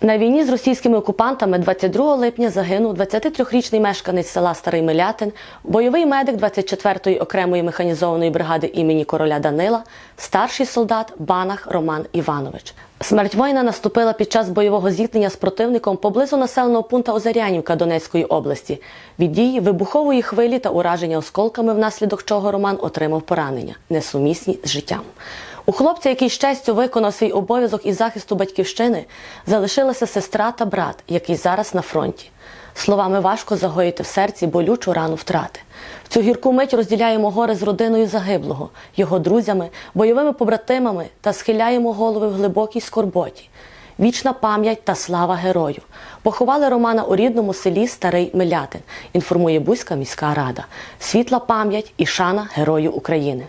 На війні з російськими окупантами 22 липня загинув 23-річний мешканець села Старий Милятин, бойовий медик 24-ї окремої механізованої бригади імені короля Данила, старший солдат Банах Роман Іванович. Смерть воїна наступила під час бойового зіткнення з противником поблизу населеного пункту Озарянівка Донецької області. Від дії вибухової хвилі та ураження осколками, внаслідок чого Роман отримав поранення, несумісні з життям. У хлопця, який з виконав свій обов'язок із захисту батьківщини, залишилася сестра та брат, який зараз на фронті. Словами важко загоїти в серці болючу рану втрати. В цю гірку мить розділяємо горе з родиною загиблого, його друзями, бойовими побратимами та схиляємо голови в глибокій скорботі. Вічна пам'ять та слава герою. Поховали Романа у рідному селі Старий Милятин, інформує Бузька міська рада. Світла пам'ять і шана герою України.